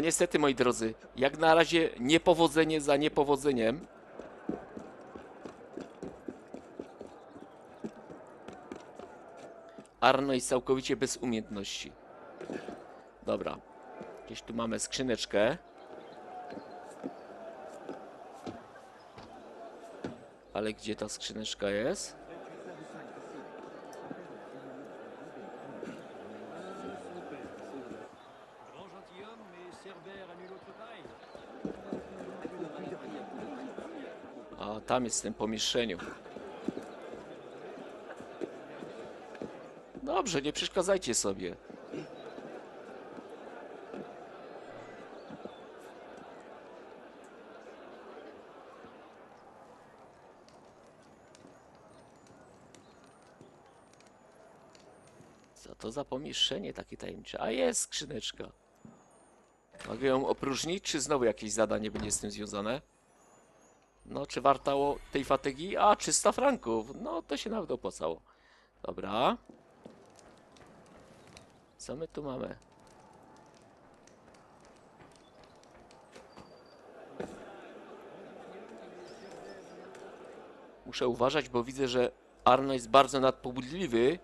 No niestety, moi drodzy, jak na razie niepowodzenie za niepowodzeniem. Arno jest całkowicie bez umiejętności. Dobra. Gdzieś tu mamy skrzyneczkę. Ale gdzie ta skrzyneczka jest? Tam jest w tym pomieszczeniu. Dobrze, nie przeszkadzajcie sobie. Co to za pomieszczenie takie tajemnicze? A jest skrzyneczka. Mogę ją opróżnić, czy znowu jakieś zadanie będzie z tym związane? No, czy warto tej fatygi? A, 300 franków. No, to się nawet opłacało. Dobra. Co my tu mamy? Muszę uważać, bo widzę, że Arno jest bardzo nadpobudliwy.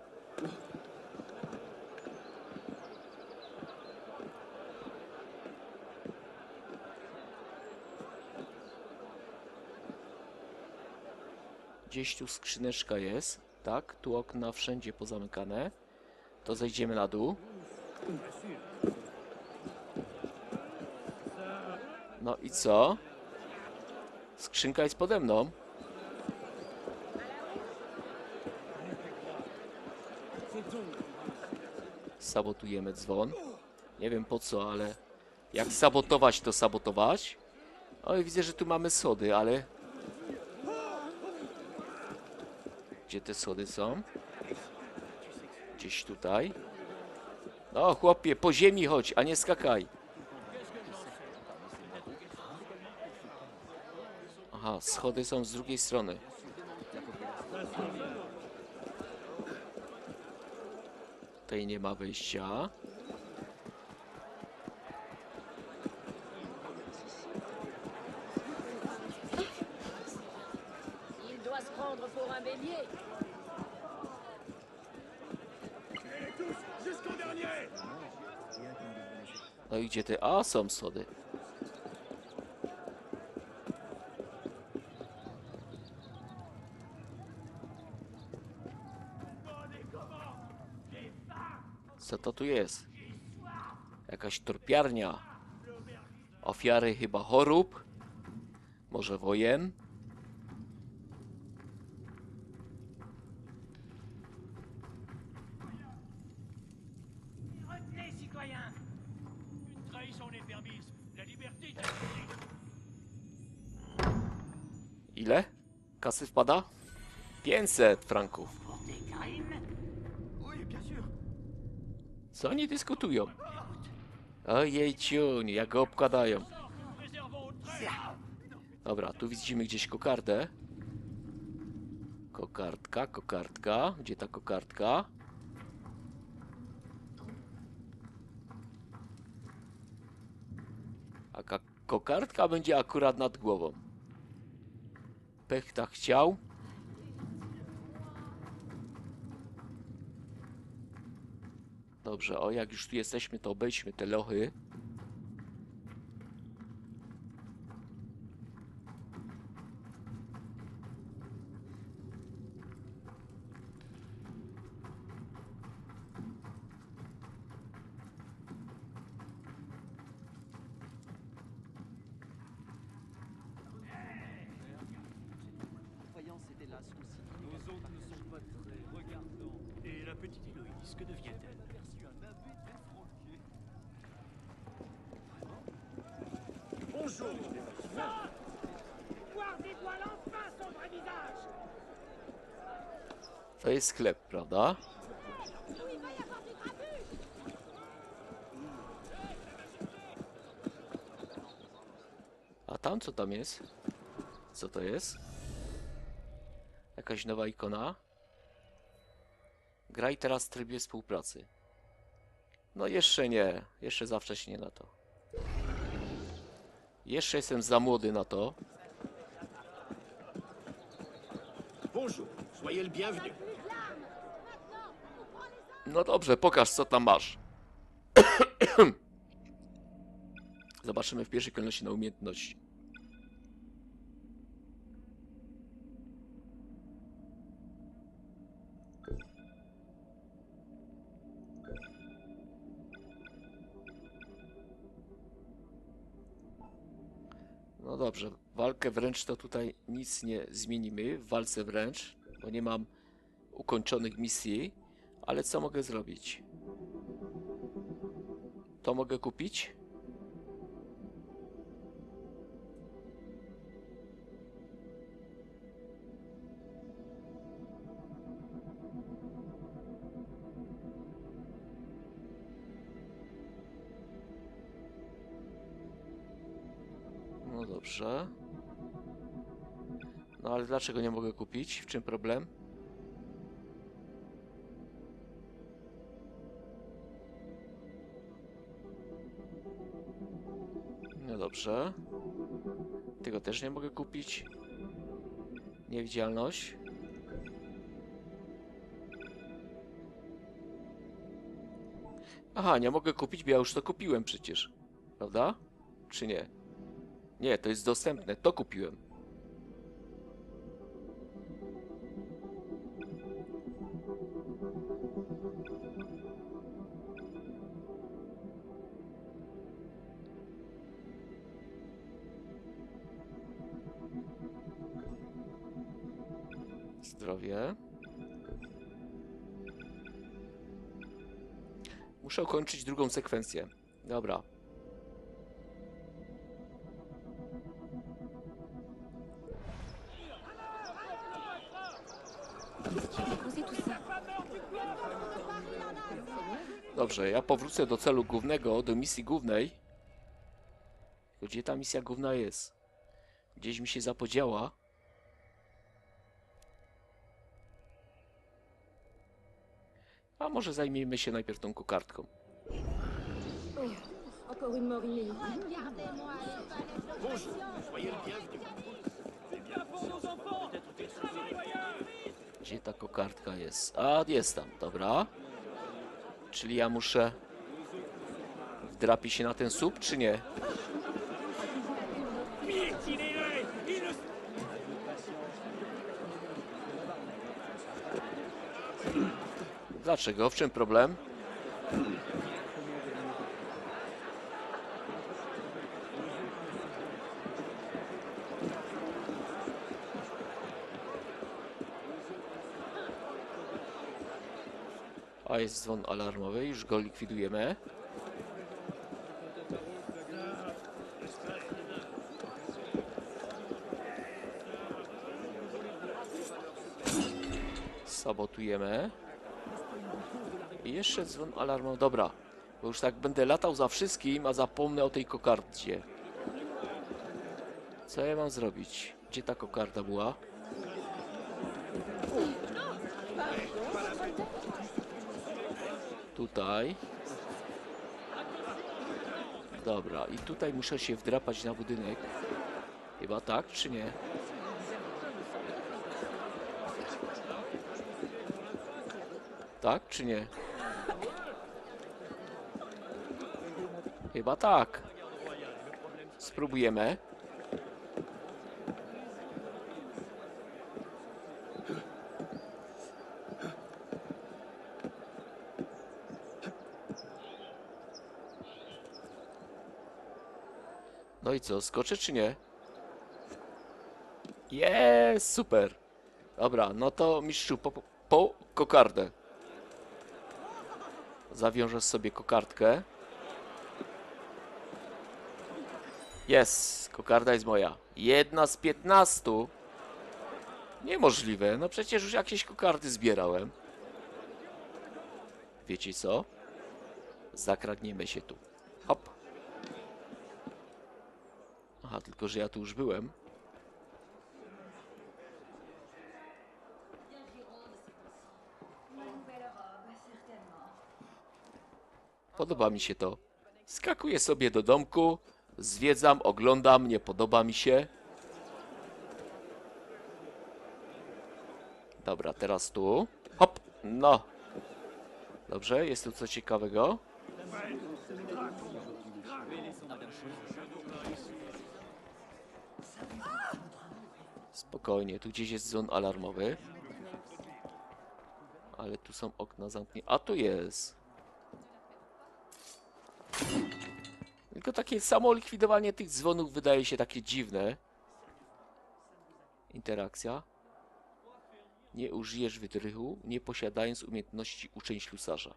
Gdzieś tu skrzyneczka jest. Tak, tu okna wszędzie pozamykane. To zejdziemy na dół. No i co? Skrzynka jest pode mną. Sabotujemy dzwon. Nie wiem po co, ale jak sabotować, to sabotować. O, i widzę, że tu mamy sody, ale Gdzie te schody są? Gdzieś tutaj. No chłopie, po ziemi chodź, a nie skakaj. Aha, schody są z drugiej strony. Tutaj nie ma wyjścia. Gdzie ty? A, są schody. Co to tu jest? Jakaś torpiarnia. Ofiary chyba chorób? Może wojen? Ile? Kasy wpada? 500 franków. Co oni dyskutują? Ojej, ciuń, jak go obkładają. Dobra, tu widzimy gdzieś kokardę. Kokardka, kokardka. Gdzie ta kokardka? A ka- kokardka będzie akurat nad głową. Pech tak chciał. Dobrze, o jak już tu jesteśmy, to obejdźmy te lochy. Héloïse, que devient-elle Bonjour Voir dévoile enfin son vrai visage. To jest sklep, prawda? A tam co tam jest? Co to jest? Jakaś nowa ikona? Graj teraz w trybie współpracy. No jeszcze nie, jeszcze za wcześnie na to. Jeszcze jestem za młody na to. No dobrze, pokaż co tam masz. Zobaczymy w pierwszej kolejności na umiejętności. No dobrze, walkę wręcz to tutaj nic nie zmienimy w walce wręcz, bo nie mam ukończonych misji, ale co mogę zrobić? To mogę kupić? Dobrze. No ale dlaczego nie mogę kupić? W czym problem? No dobrze. Tego też nie mogę kupić. Niewidzialność. Aha, nie mogę kupić, bo ja już to kupiłem przecież. Prawda? Czy nie? Nie, to jest dostępne. To kupiłem. Zdrowie. Muszę ukończyć drugą sekwencję. Dobra. Dobrze, ja powrócę do celu głównego, do misji głównej. Gdzie ta misja główna jest? Gdzieś mi się zapodziała. A może zajmijmy się najpierw tą kokardką. Gdzie ta kokardka jest? A, jest tam, dobra. Czyli ja muszę wdrapić się na ten słup, czy nie? Dlaczego? W czym problem? Jest dzwon alarmowy, już go likwidujemy. Sabotujemy. I jeszcze dzwon alarmowy. Dobra, bo już tak będę latał za wszystkim, a zapomnę o tej kokardzie. Co ja mam zrobić? Gdzie ta kokarda była? Tutaj. Dobra, i tutaj muszę się wdrapać na budynek. Chyba tak, czy nie? Tak, czy nie? Chyba tak. Spróbujemy. No i co, skoczę czy nie? Jest, super. Dobra, no to mistrzu, po, po kokardę. Zawiążę sobie kokardkę. Jest, kokarda jest moja. Jedna z piętnastu. Niemożliwe, no przecież już jakieś kokardy zbierałem. Wiecie co? Zakradniemy się tu. Hop. Aha, tylko że ja tu już byłem. Podoba mi się to. Skakuję sobie do domku, Zwiedzam, oglądam, nie podoba mi się. Dobra, teraz tu. Hop, no. Dobrze, jest tu coś ciekawego. Spokojnie, tu gdzieś jest dzwon alarmowy. Ale tu są okna zamknięte. A tu jest. Tylko takie samo likwidowanie tych dzwonów wydaje się takie dziwne. Interakcja. Nie użyjesz wytrychu, nie posiadając umiejętności uczeń ślusarza.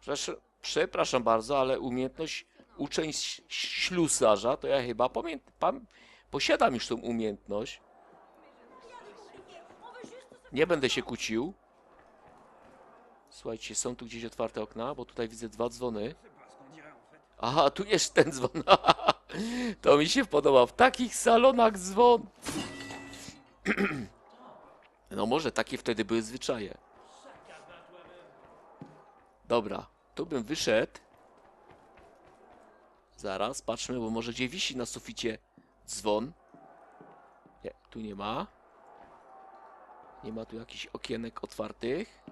Przepraszam, przepraszam bardzo, ale umiejętność uczeń ślusarza to ja chyba pamiętam. Posiadam już tą umiejętność. Nie będę się kłócił. Słuchajcie, są tu gdzieś otwarte okna, bo tutaj widzę dwa dzwony. Aha, tu jest ten dzwon. To mi się podoba. W takich salonach dzwon. No może takie wtedy były zwyczaje. Dobra, tu bym wyszedł. Zaraz, patrzmy, bo może gdzie wisi na suficie dzwon. Nie, tu nie ma. Nie ma tu jakichś okienek otwartych.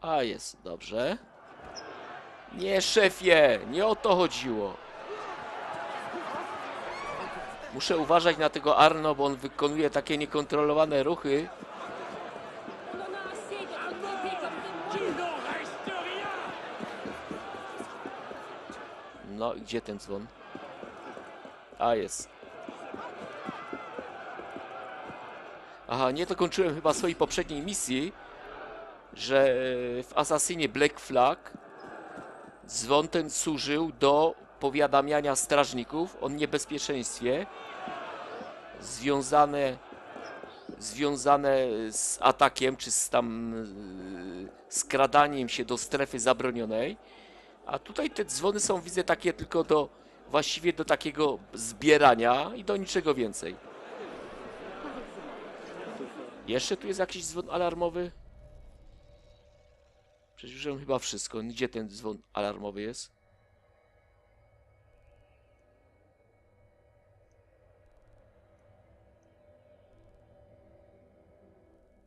A jest, dobrze. Nie, szefie, nie o to chodziło. Muszę uważać na tego Arno, bo on wykonuje takie niekontrolowane ruchy. No gdzie ten dzwon? A jest. Aha, nie dokończyłem chyba swojej poprzedniej misji, że w Assassinie Black Flag dzwon ten służył do powiadamiania strażników o niebezpieczeństwie związane związane z atakiem czy z tam yy, skradaniem się do strefy zabronionej. A tutaj te dzwony są, widzę, takie tylko do właściwie do takiego zbierania i do niczego więcej. Jeszcze tu jest jakiś dzwon alarmowy? Przecież chyba wszystko. Gdzie ten dzwon alarmowy jest?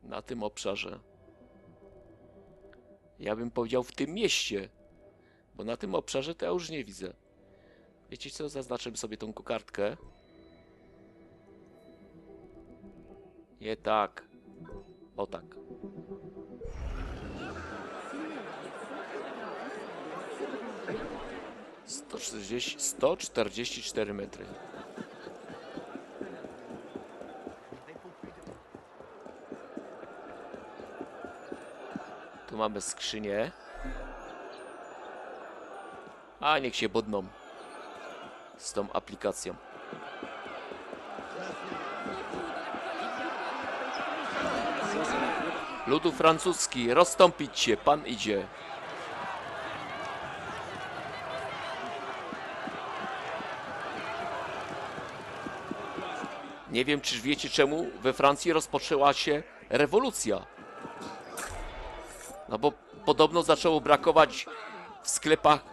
Na tym obszarze. Ja bym powiedział w tym mieście. Bo na tym obszarze to ja już nie widzę. Wiecie co? Zaznaczę sobie tą kokardkę. Nie tak. O tak. Sto sto czterdzieści cztery metry. Tu mamy skrzynię. A niech się bodną z tą aplikacją. Ludu francuski, rozstąpić się, pan idzie. Nie wiem, czy wiecie czemu we Francji rozpoczęła się rewolucja. No bo podobno zaczęło brakować w sklepach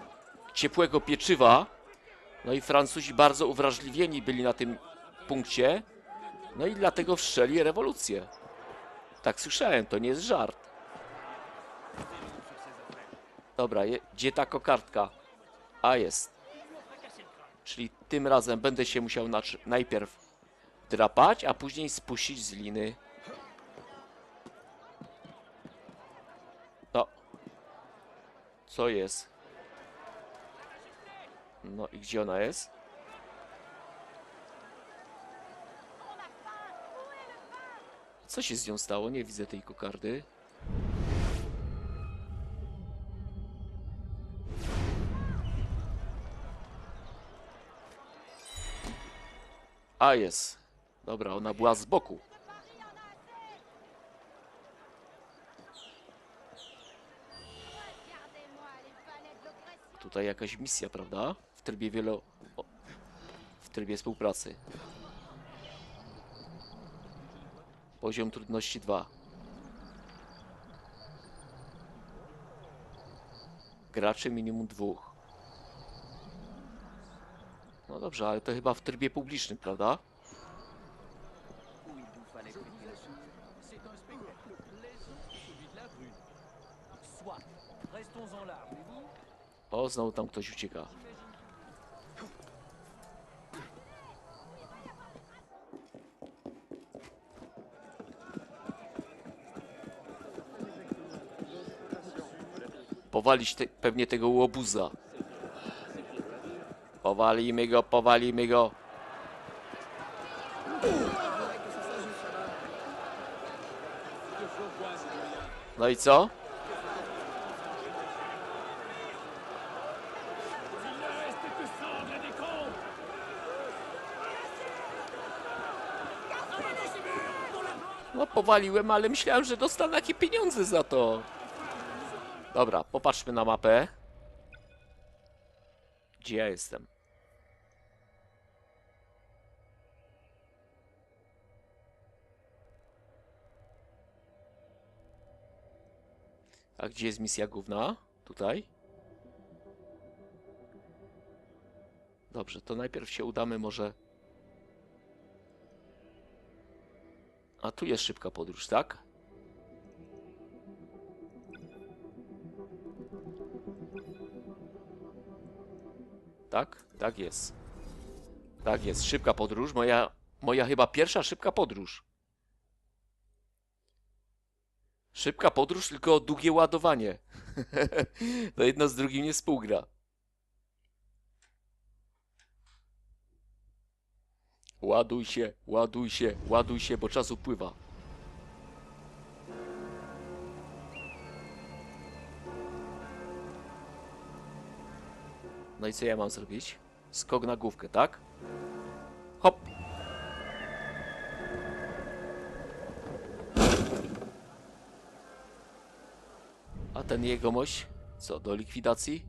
ciepłego pieczywa. No i Francuzi bardzo uwrażliwieni byli na tym punkcie. No i dlatego wszczeli rewolucję. Tak słyszałem, to nie jest żart. Dobra, je, gdzie ta kokardka? A jest. Czyli tym razem będę się musiał najpierw drapać, a później spuścić z liny. No. Co jest? No i gdzie ona jest? Co się z nią stało? Nie widzę tej kokardy. A jest. Dobra, ona była z boku. Tutaj jakaś misja, prawda? w trybie wielo... w trybie współpracy. Poziom trudności 2. Graczy minimum dwóch. No dobrze, ale to chyba w trybie publicznym, prawda? O, znowu tam ktoś ucieka. Powalić te, pewnie tego łobuza. Powalimy go, powalimy go. No i co? No powaliłem, ale myślałem, że dostanę takie pieniądze za to. Dobra, popatrzmy na mapę. Gdzie ja jestem? A gdzie jest misja główna? Tutaj? Dobrze, to najpierw się udamy może... A tu jest szybka podróż, tak? Tak? Tak jest. Tak jest, szybka podróż. Moja, moja chyba pierwsza szybka podróż. Szybka podróż, tylko długie ładowanie. to jedno z drugim nie współgra. Ładuj się, ładuj się, ładuj się, bo czas upływa. No i co ja mam zrobić? Skok na główkę, tak? Hop! A ten jegomość? Co, do likwidacji?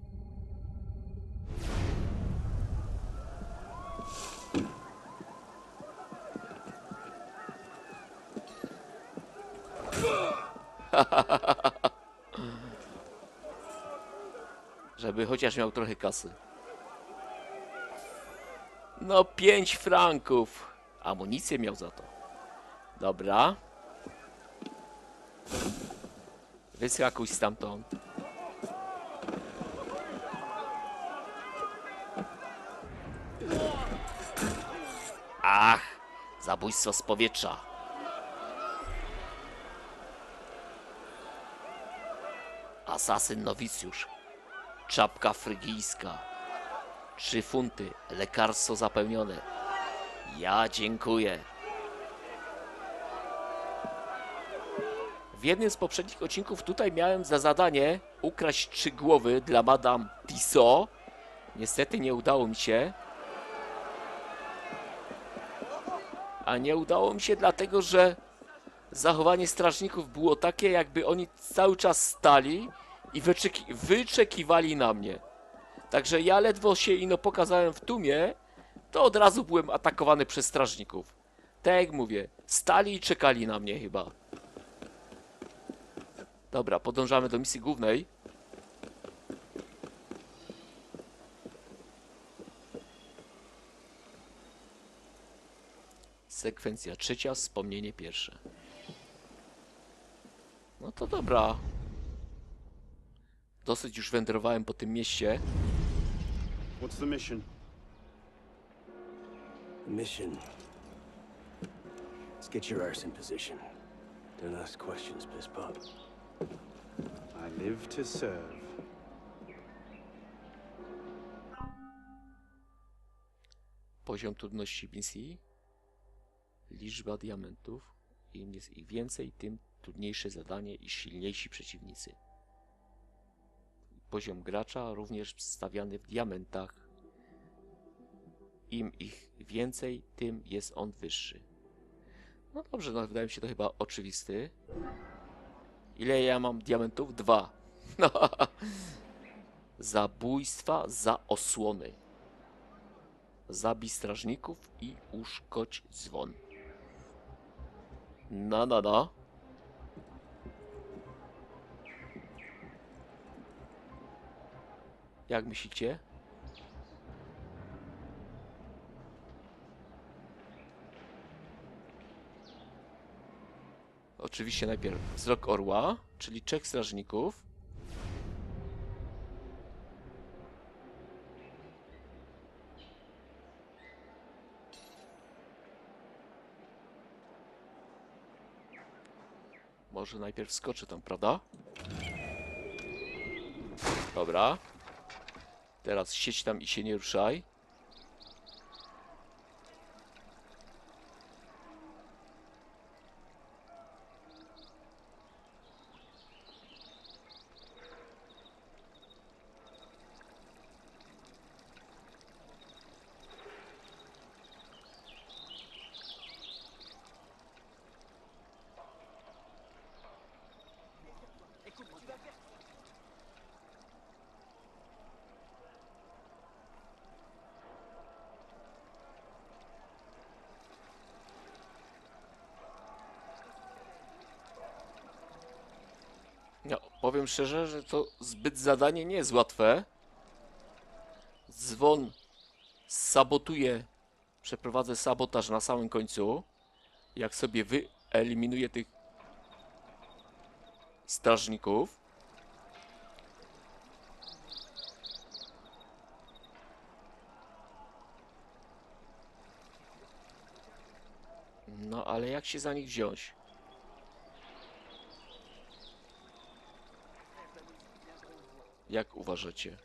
Żeby chociaż miał trochę kasy. No, 5 franków. Amunicję miał za to. Dobra. Wyskakuj stamtąd. Ach, zabójstwo z powietrza. Asasyn nowicjusz. Czapka frygijska. Trzy funty. Lekarstwo zapełnione. Ja dziękuję. W jednym z poprzednich odcinków tutaj miałem za zadanie ukraść trzy głowy dla Madame Tissot. Niestety nie udało mi się. A nie udało mi się dlatego, że zachowanie strażników było takie, jakby oni cały czas stali i wyczeki- wyczekiwali na mnie. Także ja ledwo się ino pokazałem w tłumie, to od razu byłem atakowany przez strażników. Tak jak mówię, stali i czekali na mnie chyba. Dobra, podążamy do misji głównej. Sekwencja trzecia, wspomnienie pierwsze. No to dobra. Dosyć już wędrowałem po tym mieście. What's the mission? Mission. Let's get your arse in position. Don't ask questions, piss pop. I live to serve. Poziom trudności misji. Liczba diamentów. Im jest ich więcej, tym trudniejsze zadanie i silniejsi przeciwnicy. Poziom gracza również stawiany w diamentach. Im ich więcej, tym jest on wyższy. No dobrze, no wydaje mi się to chyba oczywisty. Ile ja mam diamentów? Dwa. No. Zabójstwa za osłony. Zabij strażników i uszkodź dzwon. No, no, no. Jak myślicie? Oczywiście najpierw wzrok orła, czyli trzech strażników. Może najpierw skoczy tam, prawda? Dobra. Teraz siedź tam i się nie ruszaj. No, powiem szczerze, że to zbyt zadanie nie jest łatwe. Dzwon sabotuje, przeprowadzę sabotaż na samym końcu. Jak sobie wyeliminuję tych strażników. No, ale jak się za nich wziąć? Jak uważacie?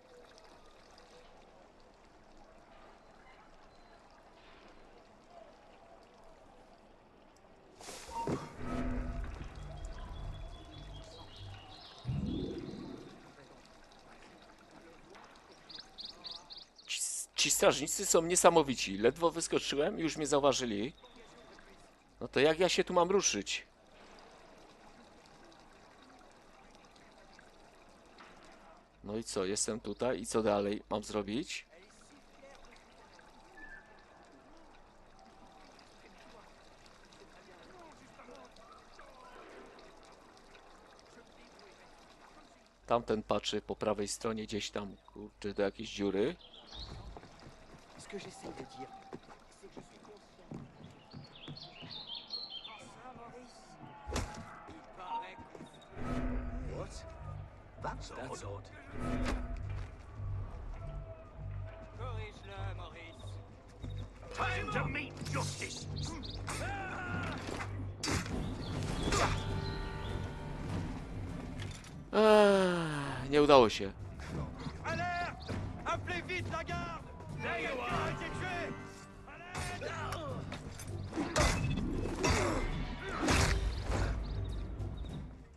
Ci, strażnicy są niesamowici. Ledwo wyskoczyłem, już mnie zauważyli. No to jak ja się tu mam ruszyć? No i co, jestem tutaj i co dalej mam zrobić? Tamten patrzy po prawej stronie gdzieś tam, kurczę, do jakiejś dziury. That's odd. That's odd. Corrige-le, Maurice. Time to meet justice. Eee, nie udało się. Alerte Appelez vite la garde There you Quelqu'un are. a été tué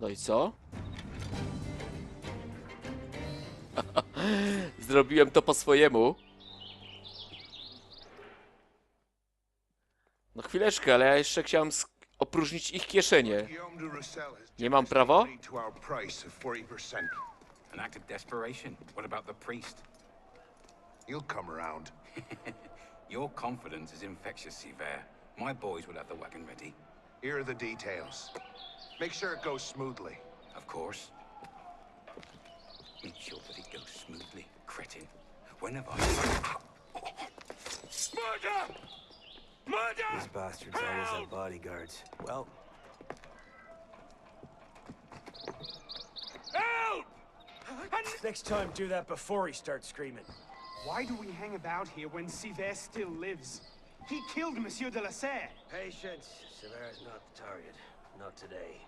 No i co? Zrobiłem to po swojemu. No chwileczkę, ale ja jeszcze chciałem opróżnić ich kieszenie. Nie mam prawa? agreed to our price of 40%. An act of desperation. What about the priest? He'll come around. Your confidence is infectious, Sever. My boys will have the wagon ready. Here are the details. Make sure it goes smoothly. Of course. Make sure that it goes smoothly, cretin. When have I... Murder Murder These bastards always have bodyguards. Well, Help Next time, do that before he starts screaming. Why do we hang about here when Siver still lives? He killed Monsieur de la Serre. patience. Severa's not the target. Not today.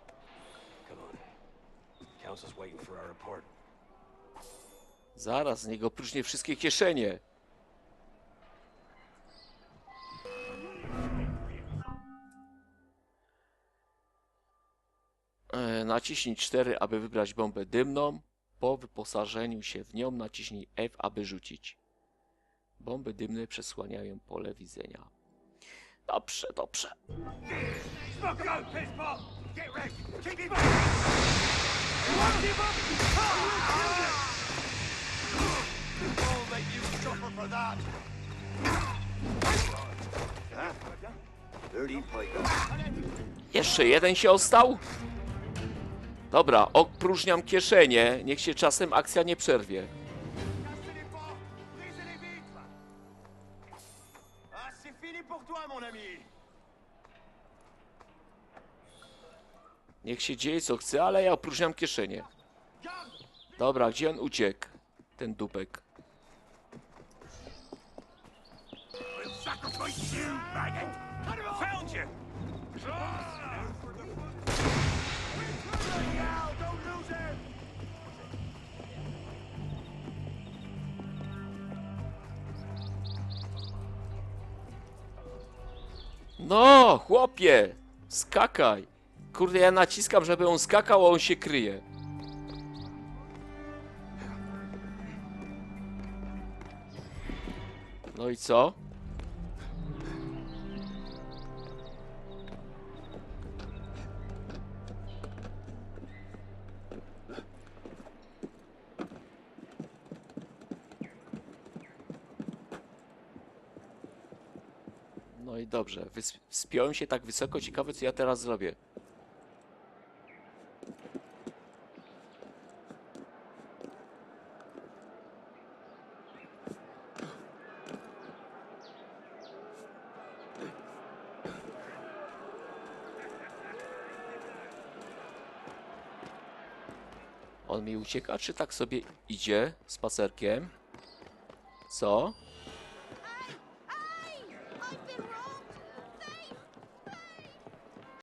Come on. Council's waiting for our report. Zaraz, z niego opróżnię wszystkie kieszenie. E, Naciśnij 4, aby wybrać bombę dymną. Po wyposażeniu się w nią naciśnij F, aby rzucić. Bomby dymne przesłaniają pole widzenia. Dobrze, dobrze. Smoke jeszcze jeden się ostał? Dobra, opróżniam kieszenie. Niech się czasem akcja nie przerwie. Niech się dzieje co chce, ale ja opróżniam kieszenie. Dobra, gdzie on uciekł? Ten dupek. No, chłopie! Skakaj! Kurde, ja naciskam, żeby on skakał, a on się kryje. No i co? Dobrze. Wspiąłem się tak wysoko, ciekawe co ja teraz zrobię. On mi ucieka, czy tak sobie idzie spacerkiem? Co?